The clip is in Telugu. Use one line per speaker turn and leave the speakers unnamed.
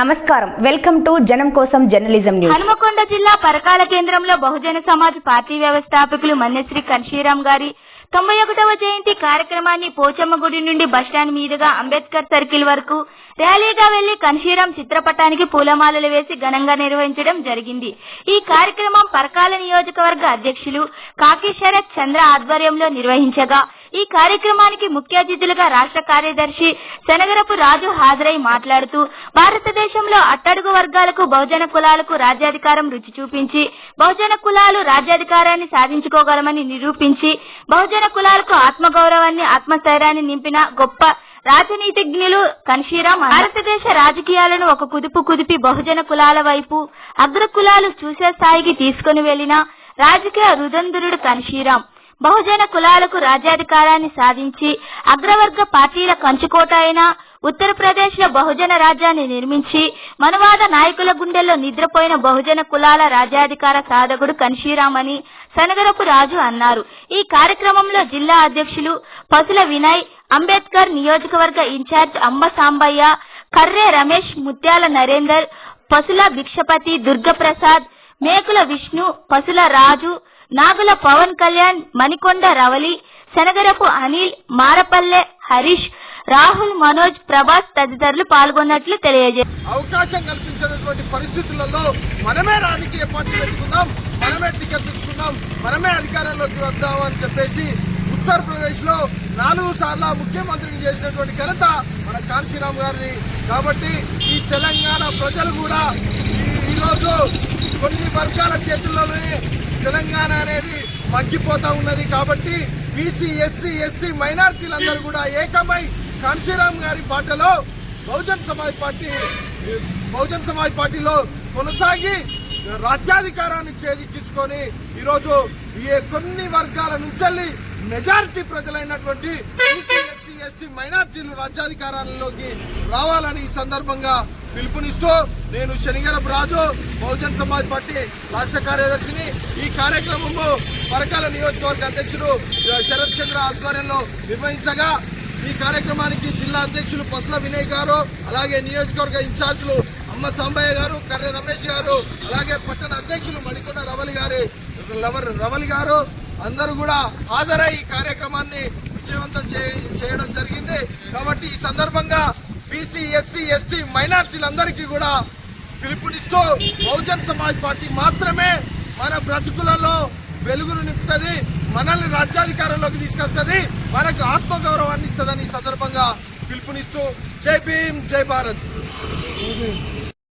నమస్కారం. వెల్కమ్ టు జనం కోసం జర్నలిజం న్యూస్.
హనుమకొండ జిల్లా పరకాల కేంద్రంలో బహుజన సమాజ్ పార్టీ వ్యవస్థాపకులు మన్యశ్రీ కన్షీరాం గారి తొంభై ఒకటవ జయంతి కార్యక్రమాన్ని పోచమ్మ గుడి నుండి బస్టాండ్ మీదుగా అంబేద్కర్ సర్కిల్ వరకు ర్యాలీగా వెళ్ళి కన్షీరాం చిత్రపటానికి పూలమాలలు వేసి ఘనంగా నిర్వహించడం జరిగింది. ఈ కార్యక్రమం పరకాల నియోజకవర్గ అధ్యక్షులు కాకి శరత్ చంద్ర ఆధ్వర్యంలో నిర్వహించగా ఈ కార్యక్రమానికి ముఖ్య అతిథులుగా రాష్ట్ర కార్యదర్శి శనగరపు రాజు హాజరై మాట్లాడుతూ భారతదేశంలో అట్టడుగు వర్గాలకు బహుజన కులాలకు రాజ్యాధికారం రుచి చూపించి బహుజన కులాలు రాజ్యాధికారాన్ని సాధించుకోగలమని నిరూపించి బహుజన కులాలకు ఆత్మగౌరవాన్ని ఆత్మస్థైర్యాన్ని నింపిన గొప్ప రాజనీతిజ్ఞులు కన్షీరామ్ భారతదేశ రాజకీయాలను ఒక కుదుపు కుదిపి బహుజన కులాల వైపు అగ్ర కులాలు చూసే స్థాయికి తీసుకుని వెళ్ళిన రాజకీయ రుదంధురుడు కన్షీరామ్. బహుజన కులాలకు రాజ్యాధికారాన్ని సాధించి అగ్రవర్గ పార్టీల కంచుకోట అయిన ఉత్తరప్రదేశ్లో బహుజన రాజ్యాన్ని నిర్మించి మనవాద నాయకుల గుండెల్లో నిద్రపోయిన బహుజన కులాల రాజ్యాధికార సాధకుడు కన్షీరామని సనగరపు రాజు అన్నారు. ఈ కార్యక్రమంలో జిల్లా అధ్యక్షులు పసుల వినయ్ అంబేద్కర్ నియోజకవర్గ ఇన్ఛార్జ్ అంబ సాంబయ్య కర్రే రమేష్ ముత్యాల నరేందర్ పసుల భిక్షపతి దుర్గప్రసాద్ మేకుల విష్ణు పసుల రాజు నాగుల పవన్ కళ్యాణ్ మణికొండ రవలి శనగరపు అనిల్ మారపల్లె హరీష్ రాహుల్ మనోజ్ ప్రభాస్ తదితరులు పాల్గొన్నట్లు తెలియజేశారు
అవకాశం కల్పించినటువంటి పరిస్థితులలో మనమే రాజకీయ పార్టీ పెట్టుకుందాం మనమే టికెట్ తెచ్చుకుందాం మనమే అధికారంలోకి వద్దాం అని చెప్పేసి ఉత్తరప్రదేశ్లో నాలుగు సార్లు ముఖ్యమంత్రిని చేసినటువంటి ఘనత మన కాంశీరామ్ గారిని కాబట్టి ఈ తెలంగాణ ప్రజలు కూడా ఈ- ఈరోజు కొన్ని వర్గాల చేతుల్లోనే తెలంగాణ అనేది మగ్గిపోతా ఉన్నది కాబట్టి బీసీ ఎస్సీ ఎస్టీ మైనార్టీలందరూ కూడా ఏకమై కాన్సీరామ్ గారి బాటలో బహుజన్ సమాజ్ పార్టీ బహుజన్ సమాజ్ పార్టీలో కొనసాగి రాజ్యాధికారాన్ని చేజిక్కించుకొని ఈరోజు ఏ కొన్ని వర్గాల నుంచి మెజారిటీ ప్రజలైనటువంటి బీసీ ఎస్సీ ఎస్టీ మైనార్టీలు రాజ్యాధికారాలలోకి రావాలని ఈ సందర్భంగా పిలుపునిస్తూ నేను శనిగరపు రాజు బహుజన్ సమాజ్ పార్టీ రాష్ట్ర కార్యదర్శిని ఈ కార్యక్రమము పరకాల నియోజకవర్గ అధ్యక్షుడు శరత్ చంద్ర ఆధ్వర్యంలో నిర్వహించగా ఈ కార్యక్రమానికి జిల్లా అధ్యక్షులు పసుల వినయ్ గారు అలాగే నియోజకవర్గ ఇన్ఛార్జీలు అమ్మ సాంబయ్య గారు కర్ర రమేష్ గారు అలాగే పట్టణ అధ్యక్షులు మణికొండ రవలి గారి లవర్ రవలి గారు అందరూ కూడా హాజరై ఈ కార్యక్రమాన్ని విజయవంతం చేయడం జరిగింది. కాబట్టి ఈ సందర్భంగా బీసీ ఎస్సీ ఎస్టీ మైనార్టీలందరికీ కూడా పిలుపునిస్తూ బహుజన్ సమాజ్ పార్టీ మాత్రమే మన బ్రతుకులలో వెలుగును నింపుతుంది మనల్ని రాజ్యాధికారంలోకి తీసుకొస్తుంది మనకు ఆత్మగౌరవాన్ని ఇస్తుందని ఈ సందర్భంగా పిలుపునిస్తూ జై భీమ్ జై భారత్.